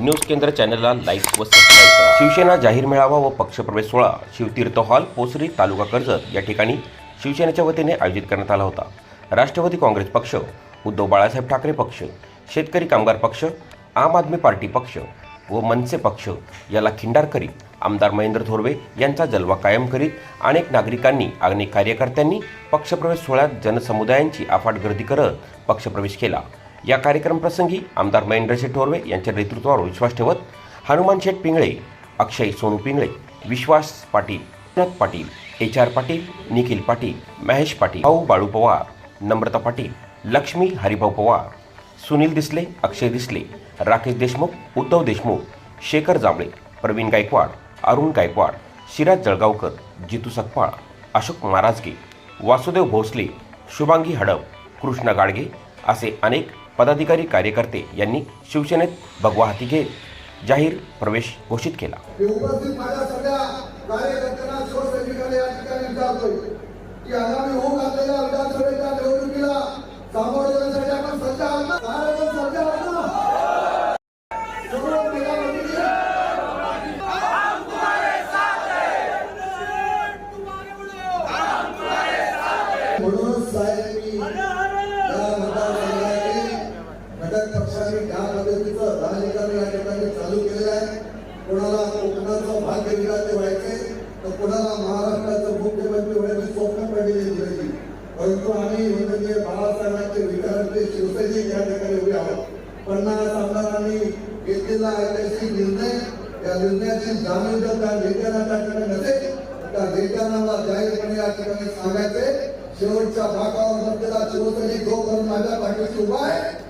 News केंद्र चॅनलला like व सबस्क्राईब करा. शिवसेना जाहीर मेळावा व पक्षप्रवेश सोहळा शिवतीर्थ हॉल पोसरी तालुका कर्जत या ठिकाणी शिवसेनेच्या वतीने आयोजित करण्यात आला होता. राष्ट्रवादी काँग्रेस पक्ष उद्धव बाळासाहेब ठाकरे पक्ष शेतकरी कामगार पक्ष आम आदमी पार्टी पक्ष व मनसे पक्ष याला खिंडार करीत आमदार महेंद्र थोरवे यांचा जलवा कायम करीत अनेक नागरिकांनी अनेक कार्यकर्त्यांनी पक्षप्रवेश सोहळ्यात जनसमुदायांची अफाट गर्दी करत पक्षप्रवेश केला. या कार्यक्रमप्रसंगी आमदार महेंद्र शेठ यांच्या नेतृत्वावर विश्वास ठेवत हनुमान शेठ पिंगळे अक्षय सोनू पिंगळे विश्वास पाटील पाटील एच आर पाटील निखिल पाटील महेश पाटील भाऊ बाळू पवार नम्रता पाटील लक्ष्मी हरिभाऊ पवार सुनील दिसले अक्षय दिसले राकेश देशमुख उद्धव देशमुख शेखर जांभळे प्रवीण गायकवाड अरुण गायकवाड शिराज जळगावकर जितू सकपाळ अशोक महाराजगे वासुदेव भोसले शुभांगी हडप कृष्ण गाडगे असे अनेक पदाधिकारी कार्यकर्ते यांनी शिवसेनेत भगवा हाती घेत जाहीर प्रवेश घोषित केला. की आगामी होऊ घातलेल्या विधानसभेच्या निवडणुकीला घटक पक्षांनी पद्धतीचं राजकारण या ठिकाणी चालू केलेलं आहे. कोणाला कोकणाचा ते व्हायचे तर कोणाला महाराष्ट्राचं मुख्यमंत्री होण्याची स्वप्न पडलेली होती परंतु आम्ही म्हणजे बाळासाहेबांचे विचारांचे शिवसैनिक या ठिकाणी उभे आहोत. पन्नास आमदारांनी घेतलेला ऐतिहासिक निर्णय त्या निर्णयाची जाणीव जर त्या नेत्यांना त्या ठिकाणी नसेल त्या नेत्यांना जाहीरपणे या ठिकाणी सांगायचे शेवटच्या भागावर बसलेला शिवसैनिक जोपर्यंत माझ्या पाठीशी उभा आहे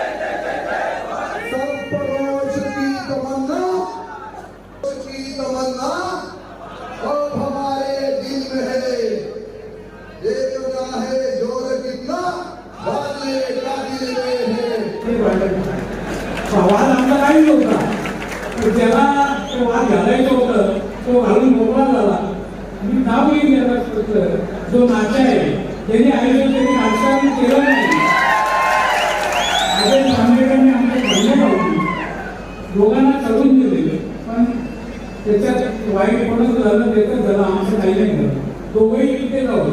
है वाद आमचा काही नव्हता. ज्याला तो वाद घालायचं होतं तो घालून मोकळा झाला. मी नाव येईल याला जो नाचा आहे त्यांनी आयोजन त्यांनी राजकारण केलं नाही. आदेश आंबेडकरांनी आमचे भांडण लावली दोघांना करून दिले. पण त्याच्यात वाईट म्हणून झालं त्याचं झालं आमचं काही नाही झालं दोघंही तिथे जाऊ